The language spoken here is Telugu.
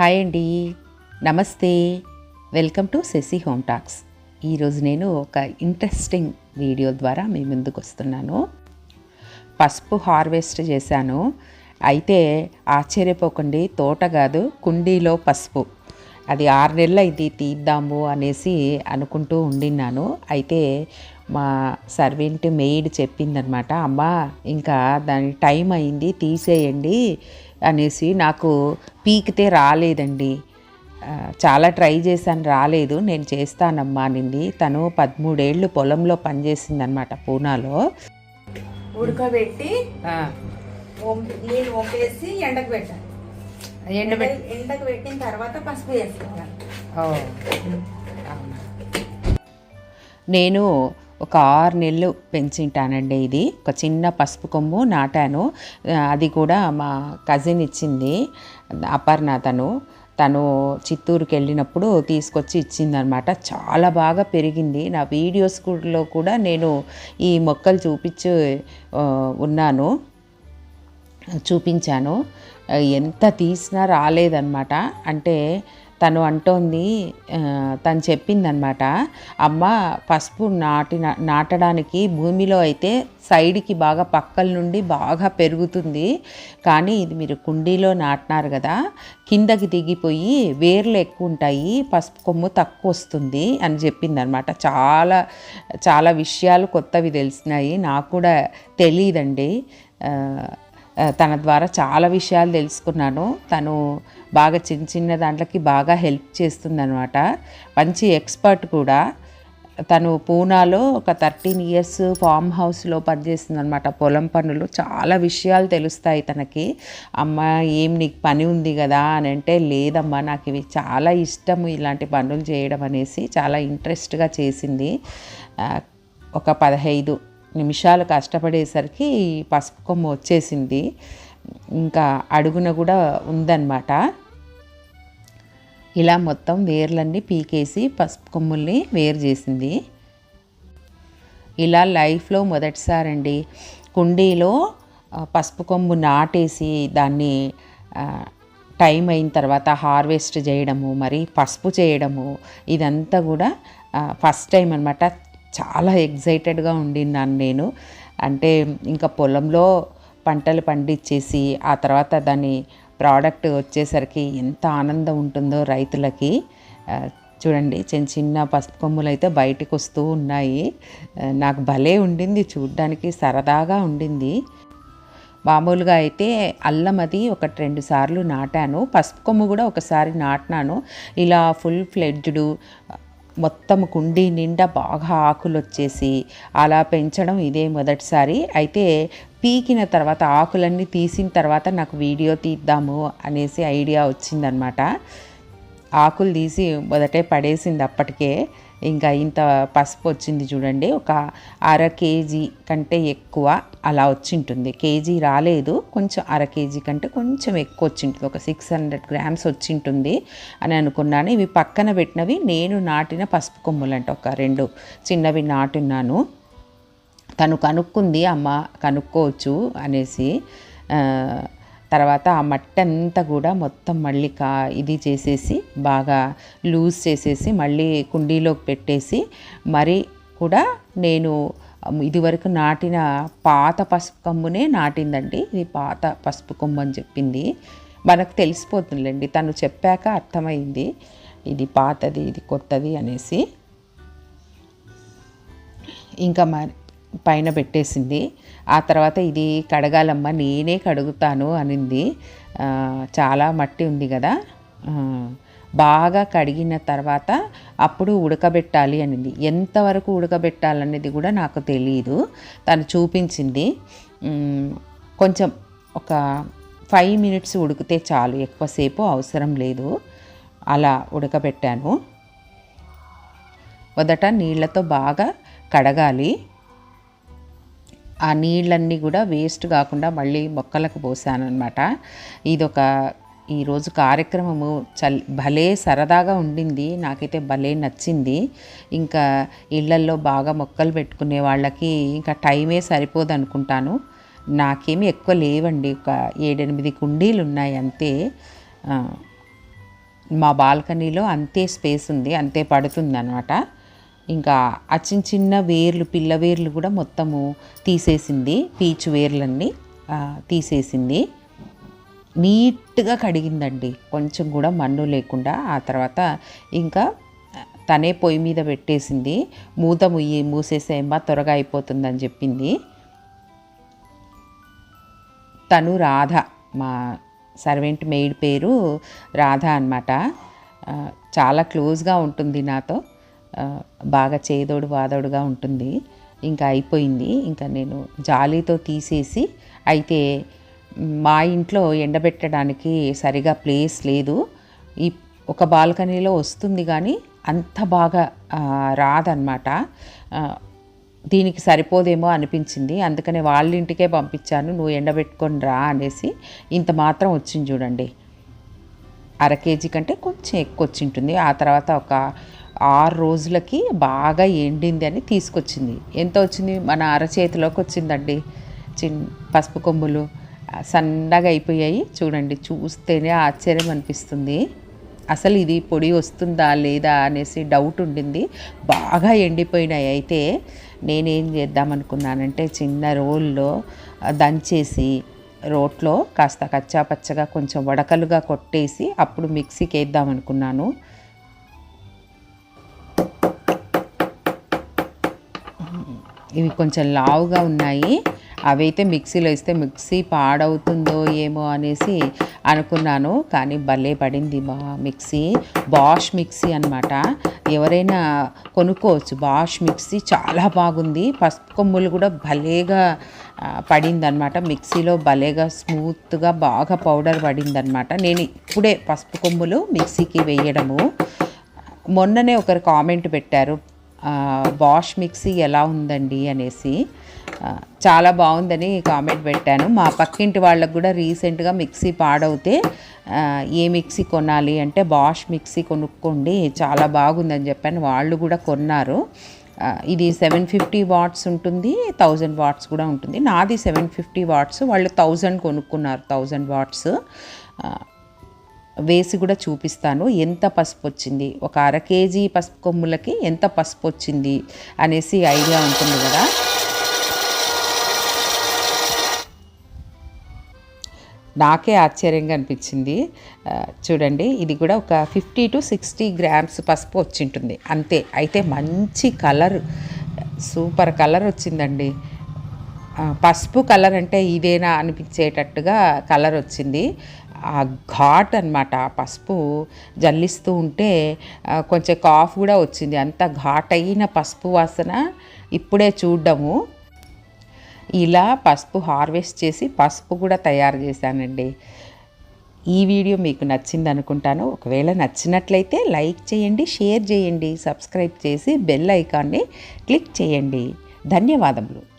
హాయ్ అండి. నమస్తే. Welcome to Sashi home talks. ఈరోజు నేను ఒక ఇంట్రెస్టింగ్ వీడియో ద్వారా మీ ముందుకు వస్తున్నాను. పసుపు హార్వెస్ట్ చేశాను. అయితే ఆశ్చర్యపోకండి తోట కాదు కుండీలో పసుపు. అది ఆరు నెలలు ఇది తీద్దాము అనేసి అనుకుంటూ ఉండిన్నాను. అయితే మా సర్వెంట్ మెయిడ్ చెప్పిందనమాట అమ్మ ఇంకా దాని టైం అయింది తీసేయండి. అనేసి నాకు పీకితే రాలేదండి. చాలా ట్రై చేశాను రాలేదు. నేను చేస్తానమ్మా అనింది. తను పదమూడేళ్ళు పొలంలో పనిచేసిందనమాట పూనాలో. ఉడకబెట్టి వంపి- నీళ్ళు వంపేసి ఎండకు పెట్టాలి. ఎండబెట్టి ఎండకు పెట్టిన తర్వాత పసుపు వేసుకోవాలి. నేను ఒక ఆరు నెలలు పెంచింటానండి ఇది. ఒక చిన్న పసుపు కొమ్ము నాటాను. అది కూడా మా కజిన్ ఇచ్చింది అపర్ణ తను. తను చిత్తూరుకి వెళ్ళినప్పుడు తీసుకొచ్చి ఇచ్చిందనమాట. చాలా బాగా పెరిగింది. నా వీడియోస్లో కూడా నేను ఈ మొక్కలు చూపించి ఉన్నాను. చూపించాను. ఎంత తీసినా రాలేదన్నమాట అంటే తను అంటోంది తను చెప్పిందనమాట అమ్మ పసుపు నాటిన నాటడానికి భూమిలో అయితే సైడ్కి బాగా పక్కల నుండి బాగా పెరుగుతుంది కానీ ఇది మీరు కుండీలో నాటినారు కదా కిందకి దిగిపోయి వేర్లు ఎక్కువ ఉంటాయి పసుపు కొమ్ము తక్కువ వస్తుంది అని చెప్పిందనమాట. చాలా చాలా విషయాలు కొత్తవి తెలిసినాయి నాకు కూడా తెలియదండి. తన ద్వారా చాలా విషయాలు తెలుసుకున్నాను. తను బాగా చిన్న చిన్న దాంట్లకి బాగా హెల్ప్ చేస్తుందనమాట మంచి ఎక్స్పర్ట్ కూడా. తను పూనాలో ఒక థర్టీన్ ఇయర్స్ ఫామ్ హౌస్లో పనిచేస్తుంది అనమాట పొలం పనులు చాలా విషయాలు తెలుస్తాయి తనకి. అమ్మ ఏం నీకు పని ఉంది కదా అని అంటే లేదమ్మా నాకు ఇవి చాలా ఇష్టం ఇలాంటి పనులు చేయడం అనేసి చాలా ఇంట్రెస్ట్గా చేసింది. ఒక పదహైదు నిమిషాలు కష్టపడేసరికి పసుపు కొమ్ము వచ్చేసింది. ఇంకా అడుగున కూడా ఉందన్నమాట. ఇలా మొత్తం వేర్లన్నీ పీకేసి పసుపు కొమ్ముల్ని వేరు చేసింది. ఇలా లైఫ్లో మొదటిసారండి. కుండీలో పసుపు కొమ్ము నాటేసి దాన్ని టైం అయిన తర్వాత హార్వెస్ట్ చేయడము మరి పసుపు చేయడము ఇదంతా కూడా ఫస్ట్ టైం అనమాట చాలా ఎగ్జైటెడ్గా ఉండిన్నాను నేను. అంటే ఇంకా పొలంలో పంటలు పండించేసి ఆ తర్వాత దాని ప్రోడక్ట్ వచ్చేసరికి ఎంత ఆనందం ఉంటుందో రైతులకి. చూడండి చిన్న చిన్న పసుపు కొమ్ములు అయితే బయటకు వస్తూ ఉన్నాయి. నాకు భలే ఉండింది చూడ్డానికి సరదాగా ఉండింది. మామూలుగా అయితే అల్లం అది ఒకటి రెండు సార్లు నాటాను. పసుపు కొమ్ము కూడా ఒకసారి నాటినాను. ఇలా ఫుల్ ఫ్లెడ్జ్డ్ మొత్తం కుండీ నిండా బాగా ఆకులు వచ్చేసి అలా పెంచడం ఇదే మొదటిసారి. అయితే పీకిన తర్వాత ఆకులన్నీ తీసిన తర్వాత నాకు వీడియో తీద్దాము అనేసి ఐడియా వచ్చిందనమాట ఆకులు తీసి మొదటే పడేసింది అప్పటికే. ఇంకా ఇంత పసుపు వచ్చింది చూడండి ఒక అర కేజీ కంటే ఎక్కువ అలా వచ్చింటుంది. కేజీ రాలేదు కొంచెం అర కేజీ కంటే కొంచెం ఎక్కువ వచ్చింటుంది. ఒక సిక్స్ హండ్రెడ్ గ్రామ్స్ వచ్చింటుంది అని అనుకున్నాను. ఇవి పక్కన పెట్టినవి నేను నాటిన పసుపు కొమ్ములంట ఒక రెండు చిన్నవి నాటున్నాను. తను కనుక్కుంది అమ్మ కనుక్కోవచ్చు అనేసి తర్వాత ఆ మట్టి అంతా కూడా మొత్తం మళ్ళీ కా ఇది చేసేసి బాగా లూజ్ చేసేసి మళ్ళీ కుండీలోకి పెట్టేసి మరి కూడా నేను ఇదివరకు నాటిన పాత పసుపు కొమ్మునే నాటిందండి. ఇది పాత పసుపు కొమ్ము అని చెప్పింది. మనకు తెలిసిపోతుందిలేండి. తను చెప్పాక అర్థమైంది. ఇది పాతది ఇది కొత్తది అనేసి. ఇంకా మరి పైన పెట్టేసింది. ఆ తర్వాత ఇది కడగాలమ్మా నేనే కడుగుతాను అనింది. చాలా మట్టి ఉంది కదా. బాగా కడిగిన తర్వాత అప్పుడు ఉడకబెట్టాలి అనింది. ఎంతవరకు ఉడకబెట్టాలనేది కూడా నాకు తెలియదు తను చూపించింది. కొంచెం ఒక ఫైవ్ మినిట్స్ ఉడికితే చాలు. ఎక్కువసేపు అవసరం లేదు. అలా ఉడకబెట్టాను. మొదట నీళ్ళతో బాగా కడగాలి. ఆ నీళ్ళన్నీ కూడా వేస్ట్ కాకుండా మళ్ళీ మొక్కలకు పోసాను అనమాట ఇదొక ఈరోజు కార్యక్రమము చల్ భలే సరదాగా ఉండింది. నాకైతే భలే నచ్చింది. ఇంకా ఇళ్ళల్లో బాగా మొక్కలు పెట్టుకునే వాళ్ళకి ఇంకా టైమే సరిపోదు అనుకుంటాను నాకేమి ఎక్కువ లేవండి. ఒక ఏడెనిమిది కుండీలు ఉన్నాయి అంతే మా బాల్కనీలో అంతే స్పేస్ ఉంది అంతే పడుతుంది అనమాట ఇంకా ఆ చిన్న చిన్న వేర్లు పిల్ల వేర్లు కూడా మొత్తము తీసేసింది పీచు వేర్లన్నీ తీసేసింది. నీట్గా కడిగిందండి. కొంచెం కూడా మన్ను లేకుండా ఆ తర్వాత ఇంకా తనే పొయ్యి మీద పెట్టేసింది. మూత ముయ్యి మూసేసేమ్మా త్వరగా అయిపోతుందని చెప్పింది. తను రాధ మా సర్వెంట్ మెయిడ్ పేరు రాధ అనమాట చాలా క్లోజ్గా ఉంటుంది నాతో. బాగా చేదోడు వాదోడుగా ఉంటుంది. ఇంకా అయిపోయింది. ఇంకా నేను జాలీతో తీసేసి అయితే మా ఇంట్లో ఎండబెట్టడానికి సరిగా ప్లేస్ లేదు. ఈ ఒక బాల్కనీలో వస్తుంది కానీ అంత బాగా రాదన్నమాట. దీనికి సరిపోదేమో అనిపించింది. అందుకనే వాళ్ళ ఇంటికే పంపించాను. నువ్వు ఎండబెట్టుకొని రా అనేసి ఇంత మాత్రం వచ్చింది చూడండి. అర కేజీ కంటే కొంచెం ఎక్కువ వచ్చింటుంది. ఆ తర్వాత ఒక ఆరు రోజులకి బాగా ఎండింది అని తీసుకొచ్చింది. ఎంత వచ్చింది? మన అరచేతిలోకి వచ్చిందండి. చిన్ పసుపు కొమ్ములు సన్నగా అయిపోయాయి. చూడండి చూస్తేనే ఆశ్చర్యం అనిపిస్తుంది. అసలు ఇది పొడి వస్తుందా లేదా అనేసి డౌట్ ఉండింది. బాగా ఎండిపోయినాయి. అయితే నేనేం చేద్దామనుకున్నానంటే చిన్న రోల్లో దంచేసి రోట్లో కాస్త కచ్చా పచ్చగా కొంచెం వడకలుగా కొట్టేసి అప్పుడు మిక్సీకి వేద్దాం అనుకున్నాను. ఇవి కొంచెం లావుగా ఉన్నాయి. అవైతే మిక్సీలో వేస్తే మిక్సీ పాడవుతుందో ఏమో అనేసి అనుకున్నాను. కానీ భలే పడింది బా మిక్సీ. బాష్ మిక్సీ అనమాట ఎవరైనా కొనుక్కోవచ్చు. బాష్ మిక్సీ చాలా బాగుంది. పసుపు కొమ్ములు కూడా భలేగా పడిందనమాట మిక్సీలో భలేగా స్మూత్గా బాగా పౌడర్ పడిందనమాట నేను ఇప్పుడే పసుపు కొమ్ములు మిక్సీకి వేయడము. మొన్ననే ఒకరు కామెంట్ పెట్టారు. బాష్ మిక్సీ ఎలా ఉందండి అనేసి చాలా బాగుందని కామెంట్ పెట్టాను. మా పక్కింటి వాళ్ళకు కూడా రీసెంట్గా మిక్సీ పాడవుతే ఏ మిక్సీ కొనాలి అంటే బాష్ మిక్సీ కొనుక్కోండి చాలా బాగుందని చెప్పాను. వాళ్ళు కూడా కొన్నారు. ఇది సెవెన్ ఫిఫ్టీ వాట్స్ ఉంటుంది థౌజండ్ వాట్స్ కూడా ఉంటుంది. నాది సెవెన్ ఫిఫ్టీ వాట్స్ వాళ్ళు థౌజండ్ కొనుక్కున్నారు థౌజండ్ వాట్స్ వేసి కూడా చూపిస్తాను. ఎంత పసుపు వచ్చింది ఒక అర కేజీ పసుపు కొమ్ములకి ఎంత పసుపు వచ్చింది అనేసి ఐడియా ఉంటుంది కదా. నాకే ఆశ్చర్యంగా అనిపించింది. చూడండి ఇది కూడా ఒక ఫిఫ్టీ టు సిక్స్టీ గ్రామ్స్ పసుపు వచ్చింటుంది. అంతే. అయితే మంచి కలర్ సూపర్ కలర్ వచ్చిందండి. పసుపు కలర్ అంటే ఇదేనా అనిపించేటట్టుగా కలర్ వచ్చింది. ఆ ఘాట్ అనమాట ఆ పసుపు జల్లిస్తూ ఉంటే కొంచెం కాఫ్ కూడా వచ్చింది. అంత ఘాట్ అయిన పసుపు వాసన ఇప్పుడే చూడడము. ఇలా పసుపు హార్వెస్ట్ చేసి పసుపు కూడా తయారు చేశానండి. ఈ వీడియో మీకు నచ్చింది అనుకుంటాను. ఒకవేళ నచ్చినట్లయితే లైక్ చేయండి షేర్ చేయండి సబ్స్క్రైబ్ చేసి బెల్ ఐకాన్ని క్లిక్ చేయండి. ధన్యవాదములు.